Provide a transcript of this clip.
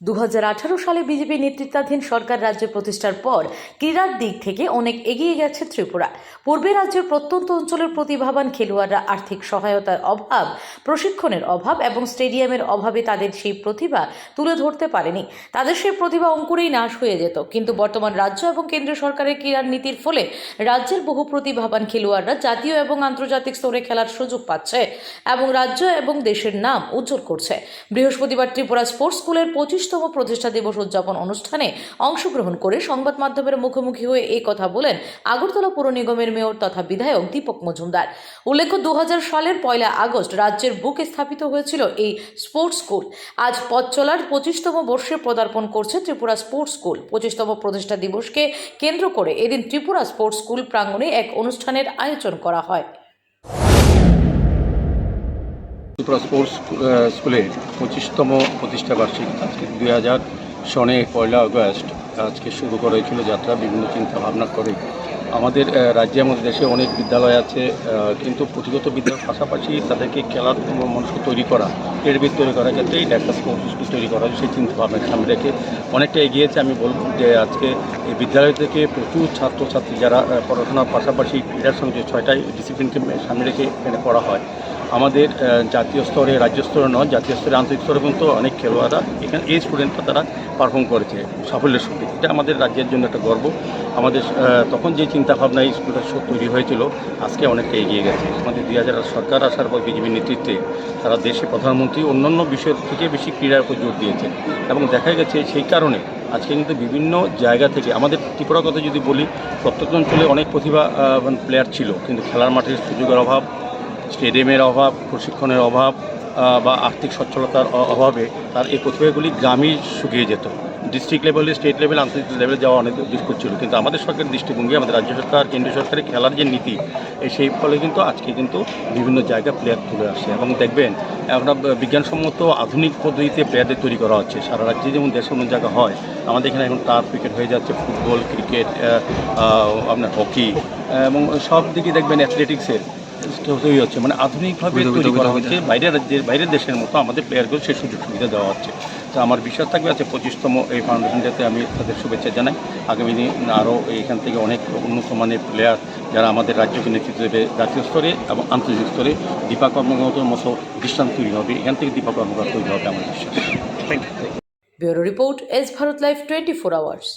দু হাজার আঠারো সালে বিজেপি নেতৃত্বাধীন সরকার রাজ্য প্রতিষ্ঠার পর ক্রীড়ার দিক থেকে অনেক এগিয়ে গেছে ত্রিপুরা। পূর্বে রাজ্যের প্রত্যন্ত অঞ্চলের প্রতিভাবান খেলোয়াড়রা আর্থিক সহায়তার অভাব, প্রশিক্ষণের অভাব এবং স্টেডিয়ামের অভাবে তাদের সেই প্রতিভা তুলে ধরতে পারেনি। তাদের সেই প্রতিভা অঙ্কুরেই নাশ হয়ে যেত। কিন্তু বর্তমান রাজ্য এবং কেন্দ্রীয় সরকারের ক্রীড়ার নীতির ফলে রাজ্যের বহু প্রতিভাবান খেলোয়াড়রা জাতীয় এবং আন্তর্জাতিক স্তরে খেলার সুযোগ পাচ্ছে এবং রাজ্য এবং দেশের নাম উজ্জ্বল করছে। বৃহস্পতিবার ত্রিপুরা স্পোর্টস স্কুলের পঁচিশতম প্রতিষ্ঠা দিবস উদযাপন অনুষ্ঠানে অংশগ্রহণ করে সংবাদ মাধ্যমের মুখোমুখি হয়ে এই কথা বলেন আগরতলা পৌর নিগমের মেয়র তথা বিধায়ক দীপক মজুমদার। উল্লেখ্য দু হাজার সালের পয়লা আগস্ট রাজ্যের বুকে স্থাপিত হয়েছিল এই স্পোর্টস স্কুল। আজ পথ চলার পঁচিশতম বর্ষে পদার্পণ করছে ত্রিপুরা স্পোর্টস স্কুল। পঁচিশতম প্রতিষ্ঠা দিবসকে কেন্দ্র করে এদিন ত্রিপুরা স্পোর্টস স্কুল প্রাঙ্গণে এক অনুষ্ঠানের আয়োজন করা হয়। ত্রিপুরা স্পোর্টস স্কুলে পঁচিশতম প্রতিষ্ঠা বার্ষিকী আজকে দুই হাজার সনে পয়লা আগস্ট আজকে শুরু করা হয়েছিল যাত্রা, বিভিন্ন চিন্তা ভাবনা করে। আমাদের রাজ্যে, আমাদের দেশে অনেক বিদ্যালয় আছে কিন্তু পুঁথিগত বিদ্যার পাশাপাশি তাদেরকে খেলার মানুষ তৈরি করা, ক্রীড়বিদ তৈরি করার ক্ষেত্রে একটা স্পোর্টস স্কুল তৈরি করা সেই চিন্তা ভাবনা সামনে রেখে অনেকটা এগিয়েছে আমি বলব যে আজকে এই বিদ্যালয় থেকে প্রচুর ছাত্রছাত্রী যারা পড়াশোনার পাশাপাশি ক্রীড়ার সঙ্গে ছয়টাই ডিসিপ্লিনকে সামনে রেখে এখানে পড়া হয়। আমাদের জাতীয় স্তরে, রাজ্য স্তরে নয়, জাতীয় স্তরে আন্তর্জাতিক স্তরে কিন্তু অনেক খেলোয়াড়রা এখানে, এই স্টুডেন্টরা তারা পারফর্ম করেছে সাফল্যের সঙ্গে। এটা আমাদের রাজ্যের জন্য একটা গর্ব। আমাদের তখন যে চিন্তাভাবনা এই স্কুলটা তৈরি হয়েছিল, আজকে অনেকটা এগিয়ে গেছে। আমাদের দুই হাজার সরকার আসার পর বিজেপির নেতৃত্বে তারা দেশে প্রধানমন্ত্রী অন্যান্য বিষয়ের থেকে বেশি ক্রীড়ার উপর জোর দিয়েছে। এবং দেখা গেছে সেই কারণে আজকে কিন্তু বিভিন্ন জায়গা থেকে, আমাদের ত্রিপুরার কথা যদি বলি প্রত্যেক অঞ্চলে অনেক প্রতিভা প্লেয়ার ছিল। কিন্তু খেলার মাঠের সুযোগের অভাব স্টেডিয়ামের অভাব, প্রশিক্ষণের অভাব বা আর্থিক সচ্ছলতার অভাবে তার এই প্রতিভাগুলি গ্রামেই শুকিয়ে যেত। ডিস্ট্রিক্ট লেভেলে স্টেট লেভেল আন্তর্জাতিক লেভেলে যাওয়া অনেক দুষ্কর ছিল কিন্তু আমাদের সরকারের দৃষ্টিভঙ্গি, আমাদের রাজ্য সরকার, কেন্দ্রীয় সরকারের খেলার যে নীতি সেই ফলে কিন্তু আজকে কিন্তু বিভিন্ন জায়গায় প্লেয়ার তুলে আসে এবং দেখবেন এখন বিজ্ঞানসম্মত আধুনিক পদ্ধতিতে প্লেয়ারদের তৈরি করা হচ্ছে। সারা রাজ্যে যেমন দেশে অন্য জায়গা হয়, আমাদের এখানে এখন টার্ফ ক্রিকেট হয়ে যাচ্ছে ফুটবল ক্রিকেট আপনার হকি এবং সব দিকে দেখবেন অ্যাথলেটিক্সের তৈরি হচ্ছে মানে আধুনিকভাবে তৈরি করা হচ্ছে। বাইরের রাজ্যের বাইরের দেশের মতো আমাদের প্লেয়ারগুলো সেই সুযোগ সুবিধা দেওয়া হচ্ছে। তো আমার বিশ্বাস থাকবে আছে পঁচিশতম এই ফাউন্ডেশনটাতে আমি তাদের শুভেচ্ছা জানাই। আগামী দিন আরও এইখান থেকে অনেক উন্নত মানের প্লেয়ার যারা আমাদের রাজ্যকে নেতৃত্ব দেবে জাতীয় স্তরে এবং আন্তর্জাতিক স্তরে দীপা কর্মকর্তার মতো দৃষ্টান্ত তৈরি হবে। এখান থেকে দীপা কর্মকর্তা তৈরি হবে আমার বিশ্বাস। Thank bureau report S Bharat life twenty four hours.